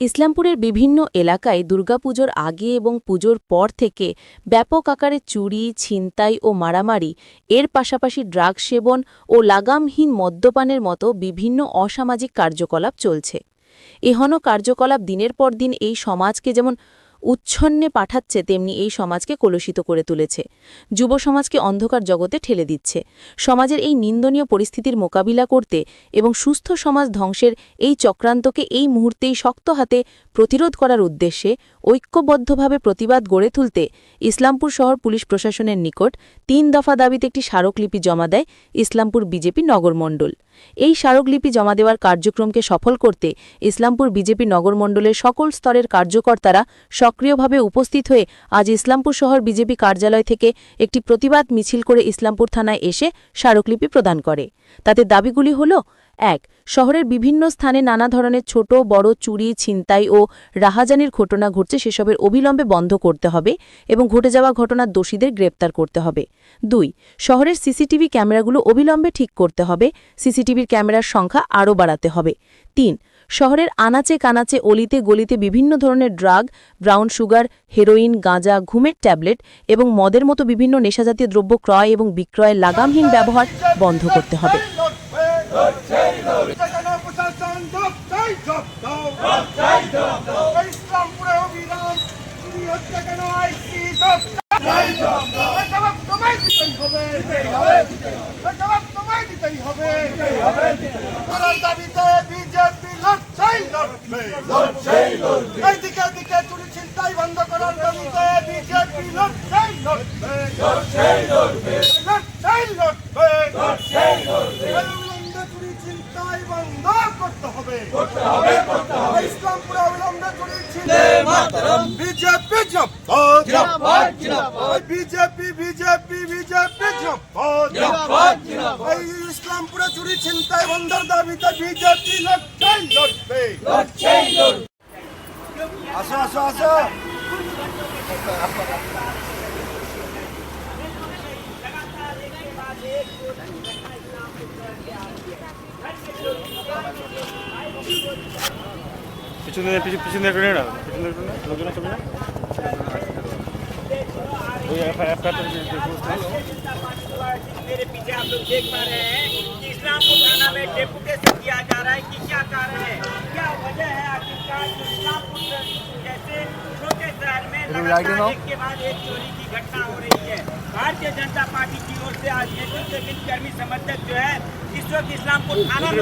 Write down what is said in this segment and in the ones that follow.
ইসলামপুরের বিভিন্ন এলাকায় দুর্গাপুজোর আগে এবং পুজোর পর থেকে ব্যাপক আকারে চুরি, ছিনতাই ও মারামারি, এর পাশাপাশি ড্রাগ সেবন ও লাগামহীন মদ্যপানের মতো বিভিন্ন অসামাজিক কার্যকলাপ চলছে। এহন কার্যকলাপ দিনের পর দিন এই সমাজকে যেমন উচ্ছন্নে পাঠাচ্ছে তেমনি এই সমাজকে কলুষিত করে তুলেছে। যুব সমাজকে অন্ধকার জগতে ঠেলে দিচ্ছে। সমাজের এই নিন্দনীয় পরিস্থিতির মোকাবিলা করতে এবং সুস্থ সমাজ ধ্বংসের এই চক্রান্তকে এই মুহূর্তেই শক্ত হাতে প্রতিরোধ করার উদ্দেশ্যে ঐক্যবদ্ধভাবে প্রতিবাদ গড়ে তুলতে ইসলামপুর শহর পুলিশ প্রশাসনের নিকট তিন দফা দাবিতে একটি স্মারকলিপি জমা দেয় ইসলামপুর বিজেপি নগরমণ্ডল এই স্মারকলিপি জমা দেওয়ার কার্যক্রমকে সফল করতে ইসলামপুর বিজেপি নগরমণ্ডলের সকল স্তরের কার্যকর্তারা সক্রিয়ভাবে উপস্থিত হয়ে আজ ইসলামপুর শহর বিজেপি কার্যালয় থেকে একটি প্রতিবাদ মিছিল করে ইসলামপুর থানায় এসে স্মারকলিপি প্রদান করে। তাতে দাবিগুলি হল, এক, শহরের বিভিন্ন স্থানে নানা ধরনের ছোট, বড়, চুরি, ছিনতাই ও রাহাজানির ঘটনা ঘটছে সেসবের অবিলম্বে বন্ধ করতে হবে এবং ঘটে যাওয়া ঘটনার দোষীদের গ্রেপ্তার করতে হবে। দুই, শহরের সিসিটিভি ক্যামেরাগুলো অবিলম্বে ঠিক করতে হবে। সিসিটিভির ক্যামেরার সংখ্যা আরও বাড়াতে হবে। তিন শহরের আনাচে কানাচে অলিতে গলিতে বিভিন্ন ধরনের ড্রাগ ব্রাউন সুগার হেরোইন গাঁজা ঘুমের ট্যাবলেট এবং মদের মতো বিভিন্ন নেশাজাতীয় দ্রব্য ক্রয় এবং বিক্রয়ের লাগামহীন ব্যবহার বন্ধ করতে হবে যেখানে প্রশাসন জব চাই জব দাও ইসলামপুরে অভিযান চুরি হচ্ছে কেন আইসি জব চাই জবাব তোমায় দিতেই হবে জবাব তোমায় দিতেই হবে করার দাবিতে বিজেপি লড়ছাই লড়বে এইদিকে দিকে চুরি ছিনতাই বন্ধ করার দাবিতে বিজেপি লড়ছাই লড়বে লড়ছাই লড়বে অবিলম্বে চুরি ছিনতাই বন্ধ করতে হবে ইসলামপুরে অবিলম্বে চুরি ছিনতাই বিজেপি জিন্দাবাদ বিজেপি বিজেপি বিজেপি জিন্দাবাদ এই ইসলামপুরে চুরি ছিনতাই বন্ধের দাবিতে বিজেপি লড়ছাই লড়বে আসো আসো আসো। পিছনে পিছনে পিছনে একটু নে পিছনে একটু নে লোকজন চলে না ওই এফআইআর मेरे पीछे आप लोग देख पा रहे हैं कि इस्लामपुर थाना में डेपुटेशन किया जा रहा है कि क्या कारण है। क्या वजह है आखिरकार इस्लामपुर जैसे छोटे शहर में लगातार एक के बाद एक चोरी की घटना हो रही है। भारतीय जनता पार्टी की ओर से आज नेतृत्व के कर्मी समर्थक जो है इस वक्त इस्लामपुर थाना में?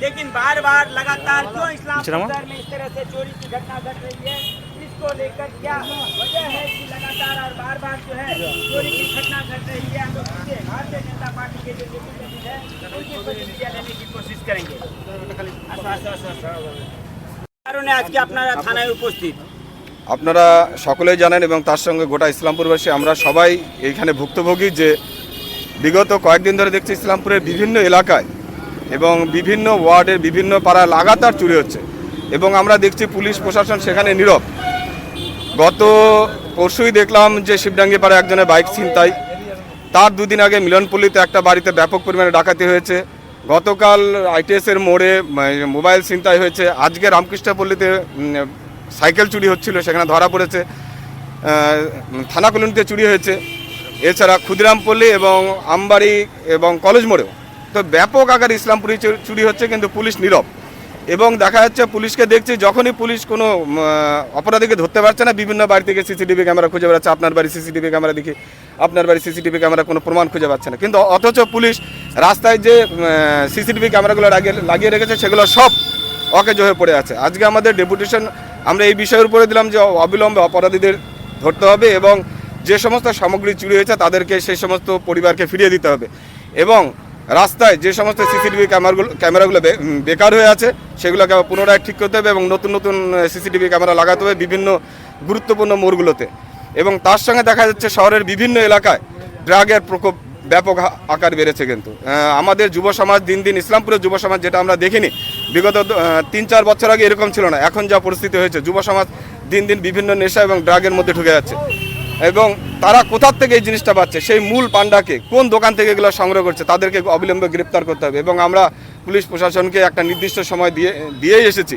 लेकिन बार बार लगातार क्यों इस्लामपुर में इस तरह से चोरी की घटना घट रही है? इसको लेकर क्या वजह है कि लगातार और बार बार जो है चोरी की घटना घट रही है हम लोग इससे भारतीय जनता पार्टी के जो रिप्रेजेंटेटिव है उनकी प्रतिक्रिया लेने की कोशिश करेंगे আসো, আসো, আসো, আসো। কারণে আজকে আপনারা থানায় উপস্থিত আপনারা সকলেই জানেন এবং তার সঙ্গে গোটা ইসলামপুরবাসী আমরা সবাই এইখানে ভুক্তভোগী যে বিগত কয়েকদিন ধরে দেখছি ইসলামপুরের বিভিন্ন এলাকায় এবং বিভিন্ন ওয়ার্ডের বিভিন্ন পাড়ায় লাগাতার চুরি হচ্ছে এবং আমরা দেখছি পুলিশ প্রশাসন সেখানে নীরব গত পরশুই দেখলাম যে শিবডাঙ্গি পাড়ায় একজনের বাইক ছিনতাই। তার দুদিন আগে মিলনপল্লীতে একটা বাড়িতে ব্যাপক পরিমাণে ডাকাতি হয়েছে। গতকাল আইটিএসের মোড়ে মোবাইল ছিনতাই হয়েছে। আজকে রামকৃষ্ণপল্লীতে সাইকেল চুরি হচ্ছিল, সেখানে ধরা পড়েছে। থানা কলোনিতে চুরি হয়েছে। এছাড়া ক্ষুদিরামপল্লী এবং আমবাড়ি এবং কলেজ মোড়েও। তো ব্যাপক আকার ইসলামপুরি চুরি হচ্ছে, কিন্তু পুলিশ নীরব। এবং দেখা যাচ্ছে পুলিশকে দেখছি, যখনই পুলিশ কোনো অপরাধীকে ধরতে পারছে না, বিভিন্ন বাড়ি থেকে সিসিটিভি ক্যামেরা খুঁজে বেড়াচ্ছে, আপনার বাড়ি সিসিটিভি ক্যামেরা দেখি, আপনার বাড়ি সিসিটিভি ক্যামেরা কোনো প্রমাণ খুঁজে পাচ্ছে না। কিন্তু অথচ পুলিশ রাস্তায় যে সিসিটিভি ক্যামেরাগুলো লাগিয়ে লাগিয়ে রেখেছে, সেগুলো সব অকেজ হয়ে পড়ে আছে। আজকে আমাদের ডেপুটেশন, আমরা এই বিষয়ের উপরে দিলাম যে, অবিলম্বে অপরাধীদের ধরতে হবে এবং যে সমস্ত সামগ্রী চুরি হয়েছে, তাদেরকে সেই সমস্ত পরিবারকে ফিরিয়ে দিতে হবে। এবং রাস্তায় যে সমস্ত সিসিটিভি ক্যামেরাগুলো ক্যামেরাগুলো বেকার হয়ে আছে, সেগুলোকে পুনরায় ঠিক করতে হবে এবং নতুন নতুন সিসিটিভি ক্যামেরা লাগাতে হবে বিভিন্ন গুরুত্বপূর্ণ মোড়গুলোতে। এবং তার সঙ্গে দেখা যাচ্ছে শহরের বিভিন্ন এলাকায় ড্রাগের প্রকোপ ব্যাপক আকার বেড়েছে কিন্তু। আমাদের যুব সমাজ, দিন দিন ইসলামপুরের যুব সমাজ যেটা আমরা দেখিনি, বিগত তিন চার বছর আগে এরকম ছিল না। এখন যা পরিস্থিতি হয়েছে, যুব সমাজ দিন দিন বিভিন্ন নেশা এবং ড্রাগের মধ্যে ঢুকে যাচ্ছে। এবং তারা কোথার থেকে এই জিনিসটা পাচ্ছে? সেই মূল পান্ডাকে কোন দোকান থেকে এগুলো সংগ্রহ করছে? তাদেরকে অবিলম্বে গ্রেপ্তার করতে হবে এবং আমরা পুলিশ প্রশাসনকে একটা নির্দিষ্ট সময় দিয়ে, দিয়েই এসেছি।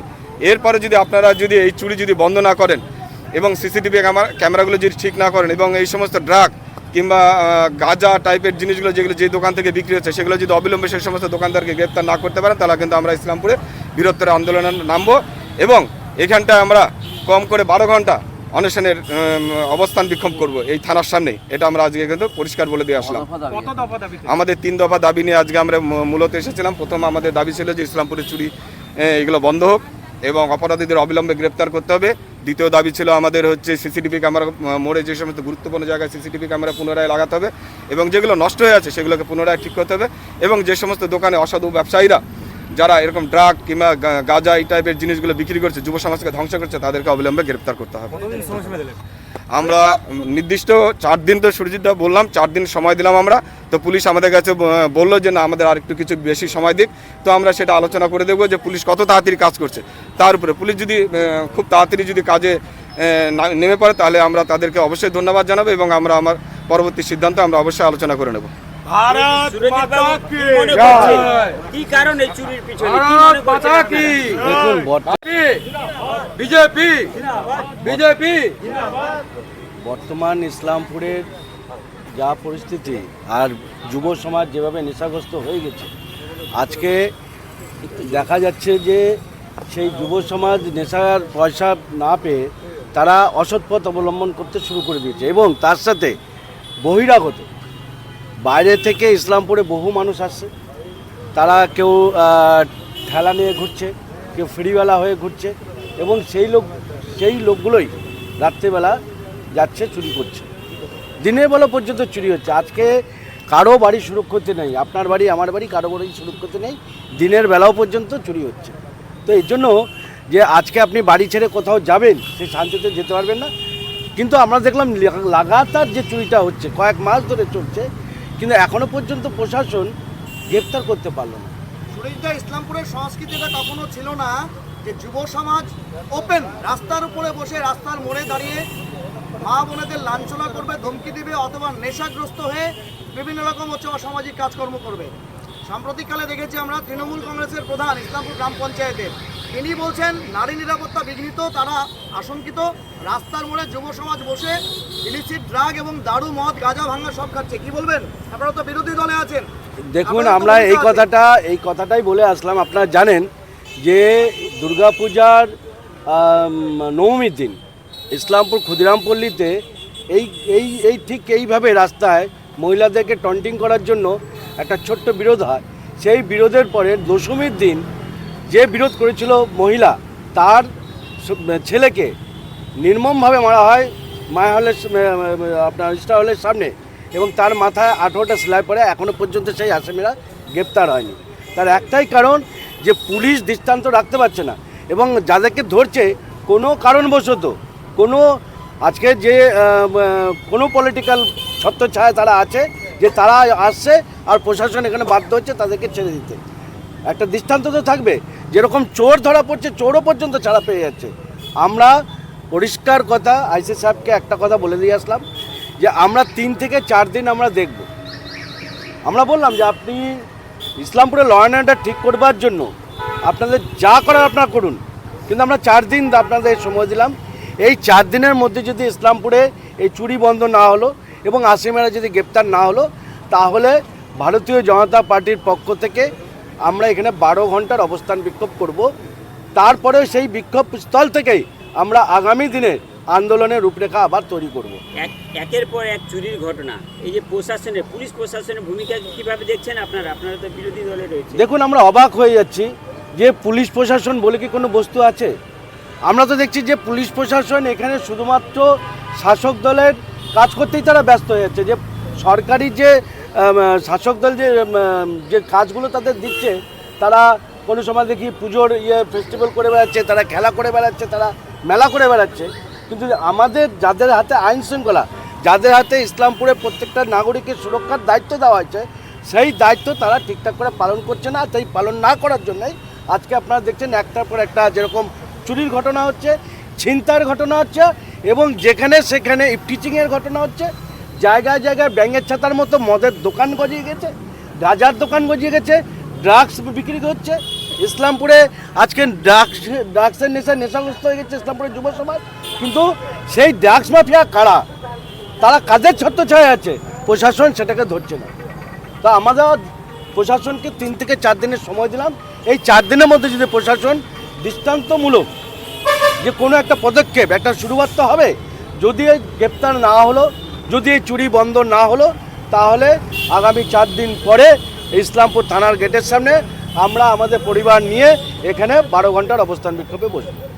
এরপরে যদি আপনারা যদি এই চুরি যদি বন্ধ না করেন এবং সিসিটিভি ক্যামেরাগুলো যদি ঠিক না করেন এবং এই সমস্ত ড্রাগ কিংবা গাঁজা টাইপের জিনিসগুলো যেগুলো যে দোকান থেকে বিক্রি হচ্ছে, সেগুলো যদি অবিলম্বে সেই সমস্ত দোকানদারকে গ্রেপ্তার না করতে পারেন, তাহলে কিন্তু আমরা ইসলামপুরে বৃহত্তর আন্দোলনে নামবো এবং এখানটায় আমরা কম করে বারো ঘণ্টা অনশনের অবস্থান বিক্ষোভ করব। এই থানার সামনে। এটা আমরা আজকে কিন্তু পরিষ্কার বলে দিয়ে আসলাম। আমাদের তিন দফা দাবি নিয়ে আজকে আমরা মূলত এসেছিলাম। প্রথম আমাদের দাবি ছিল যে ইসলামপুরের চুরি এগুলো বন্ধ হোক এবং অপরাধীদের অবিলম্বে গ্রেপ্তার করতে হবে। দ্বিতীয় দাবি ছিল আমাদের হচ্ছে সিসিটিভি ক্যামেরা মোড়ে যে সমস্ত গুরুত্বপূর্ণ জায়গায় সিসিটিভি ক্যামেরা পুনরায় লাগাতে হবে এবং যেগুলো নষ্ট হয়ে আছে সেগুলোকে পুনরায় ঠিক করতে হবে এবং যে সমস্ত দোকানে অসাধু ব্যবসায়ীরা যারা এরকম ড্রাগ কিংবা গাঁজা এই টাইপের জিনিসগুলো বিক্রি করছে যুব সমাজকে ধ্বংস করছে তাদেরকে অবিলম্বে গ্রেপ্তার করতে হবে। আমরা নির্দিষ্ট চার দিন তো সুরজিৎদা বললাম চার দিন সময় দিলাম আমরা। তো পুলিশ আমাদের কাছে বলল যে না আমাদের আর একটু কিছু বেশি সময় দিক। তো আমরা সেটা আলোচনা করে দেবো যে পুলিশ কত তাড়াতাড়ি কাজ করছে। তার উপরে পুলিশ যদি খুব তাড়াতাড়ি যদি কাজে নেমে পড়ে তাহলে আমরা তাদেরকে অবশ্যই ধন্যবাদ জানাব এবং আমরা আমার পরবর্তী সিদ্ধান্ত আমরা অবশ্যই আলোচনা করে নেব। ভারত মাতা কি কি মনে করছেন? চুরির পিছনে? ভারত মাতা কি আপনারা? বিজেপি। বিজেপি। বর্তমান ইসলামপুরের যা পরিস্থিতি আর যুব সমাজ যেভাবে নেশাগ্রস্ত হয়ে গেছে আজকে দেখা যাচ্ছে যে সেই যুব সমাজ নেশার পয়সা না পেয়ে তারা অসৎ পথ অবলম্বন করতে শুরু করে দিয়েছে এবং তার সাথে বহিরাগত বাইরে থেকে ইসলামপুরে বহু মানুষ আসছে। তারা কেউ ঠেলা নিয়ে ঘুরছে, কেউ ফ্রিওয়ালা হয়ে ঘুরছে এবং সেই লোক, সেই লোকগুলোই রাত্রেবেলা যাচ্ছে, চুরি করছে। দিনের বেলা পর্যন্ত চুরি হচ্ছে। আজকে কারও বাড়ি সুরক্ষিত নেই। আপনার বাড়ি, আমার বাড়ি, কারও বাড়ি সুরক্ষিত নেই। দিনের বেলাও পর্যন্ত চুরি হচ্ছে। তো এই জন্য যে আজকে আপনি বাড়ি ছেড়ে কোথাও যাবেন সে শান্তিতে যেতে পারবেন না। কিন্তু আমরা দেখলাম লাগাতার যে চুরিটা হচ্ছে, কয়েক মাস ধরে চলছে কিন্তু এখনও পর্যন্ত প্রশাসন গ্রেপ্তার করতে পারল না। সুরেশদা, ইসলামপুরের সংস্কৃতিটা কখনো ছিল না যে যুব সমাজ ওপেন রাস্তার উপরে বসে রাস্তার মোড়ে দাঁড়িয়ে মা বোনেদের লাঞ্ছনা করবে, ধমকি দিবে অথবা নেশাগ্রস্ত হয়ে বিভিন্ন রকম হচ্ছে অসামাজিক কাজকর্ম করবে। সাম্প্রতিককালে দেখেছি আমরা তৃণমূল কংগ্রেসের প্রধান ইসলামপুর গ্রাম পঞ্চায়েতের। তিনি বলছেন নারী নিরাপত্তা বিঘ্নিত তারা আশঙ্কিত। রাস্তার মোড়ে যুব সমাজ বসে ইলিসিট ড্রাগ এবং দারু মদ গাঁজা ভাঙা সব খাচ্ছে। কি বলবেন? আপনারা তো বিরোধী দলে আছেন। দেখুন আমরা এই কথাটা এই কথাটাই বলে আসলাম। আপনারা জানেন যে দুর্গাপূজার নবমীর দিন ইসলামপুর ক্ষুদিরামপল্লীতে এই এই এই ঠিক এইভাবে রাস্তায় মহিলাদেরকে টন্টিং করার জন্য একটা ছোট্ট বিরোধ হয়। সেই বিরোধের পরে দশমীর দিন যে বিরোধ করেছিল মহিলা, তার ছেলেকে নির্মমভাবে মারা হয় মায়া হলের আপনার স্টার হলের সামনে এবং তার মাথায় আঠেরোটা সেলাই পরে এখনও পর্যন্ত সেই আসামিরা গ্রেপ্তার হয়নি। তার একটাই কারণ যে পুলিশ দৃষ্টান্ত রাখতে পারছে না এবং যাদেরকে ধরছে কোনো কারণবশত কোনো আজকে যে কোনো পলিটিক্যাল ছত্রছায়া তারা আছে যে তারা আসছে আর প্রশাসন এখানে বাধ্য হচ্ছে তাদেরকে ছেড়ে দিতে। একটা দৃষ্টান্ত তো থাকবে। যেরকম চোর ধরা পড়ছে, চোরও পর্যন্ত ছাড়া পেয়ে যাচ্ছে। আমরা পরিষ্কার কথা, আইসি সাহেবকে একটা কথা বলে দিয়ে আসলাম, যে আমরা তিন থেকে চার দিন আমরা দেখব। আমরা বললাম যে আপনি ইসলামপুরে ল অ্যান্ড অর্ডার ঠিক করবার জন্য আপনাদের যা করার আপনারা করুন। কিন্তু আমরা চার দিন আপনাদের সময় দিলাম। এই চার দিনের মধ্যে যদি ইসলামপুরে এই চুরি বন্ধ না হলো এবং আসিমেরা যদি গ্রেপ্তার না হলো, তাহলে ভারতীয় জনতা পার্টির পক্ষ থেকে আমরা এখানে বারো ঘণ্টার অবস্থান বিক্ষোভ করব। তারপরে সেই বিক্ষোভ স্থল থেকেই আমরা আগামী দিনে আন্দোলনের রূপরেখা আবার তৈরি করব। এক একের পর এক চুরির ঘটনা। এই যে প্রশাসনের পুলিশ প্রশাসনের ভূমিকা কীভাবে দেখছেন আপনারা? আপনারা তো বিরোধী দলে রয়েছে দেখুন আমরা অবাক হয়ে যাচ্ছি যে পুলিশ প্রশাসন বলে কি কোনো বস্তু আছে? আমরা তো দেখছি যে পুলিশ প্রশাসন এখানে শুধুমাত্র শাসক দলের কাজ করতেই তারা ব্যস্ত হয়ে যাচ্ছে। যে সরকারি যে শাসক দল যে যে কাজগুলো তাদের দিচ্ছে, তারা কোনো সময় দেখি পুজোর ইয়ে ফেস্টিভ্যাল করে বেড়াচ্ছে, তারা খেলা করে বেড়াচ্ছে, তারা মেলা করে বেড়াচ্ছে। কিন্তু আমাদের যাদের হাতে আইন শৃঙ্খলা, যাদের হাতে ইসলামপুরের প্রত্যেকটা নাগরিকের সুরক্ষার দায়িত্ব দেওয়া হয়েছে, সেই দায়িত্ব তারা ঠিকঠাক করে পালন করছে না, তাই পালন না করার জন্যই আজকে আপনারা দেখছেন একটার পর একটা যেরকম চুরির ঘটনা হচ্ছে, ছিনতাইয়ের ঘটনা হচ্ছে এবং যেখানে সেখানে টিচিংয়ের ঘটনা হচ্ছে জায়গায় জায়গায় ব্যাঙের ছাতার মতো মদের দোকান গজিয়ে গেছে গাজার দোকান গজিয়ে গেছে ড্রাগস বিক্রি হচ্ছে। ইসলামপুরে আজকে ড্রাগস ড্রাগসের নেশা নেশাগ্রস্ত হয়ে গেছে ইসলামপুরের যুব সমাজ। কিন্তু সেই ড্রাগস মাফিয়া কারা? তারা কাজের ছত্রছায়া আছে? প্রশাসন সেটাকে ধরছে না। তা আমাদের প্রশাসনকে তিন থেকে চার দিনের সময় দিলাম। এই চার দিনের মধ্যে যদি প্রশাসন দৃষ্টান্তমূলক যে কোনো একটা পদক্ষেপ, একটা শুরুয়াত তো হবে। যদি গ্রেপ্তার না হলো যদি এই চুরি বন্ধ না হলো, তাহলে আগামী চার দিন পরে ইসলামপুর থানার গেটের সামনে আমরা আমাদের পরিবার নিয়ে এখানে বারো ঘণ্টার অবস্থান বিক্ষোভে বসবো।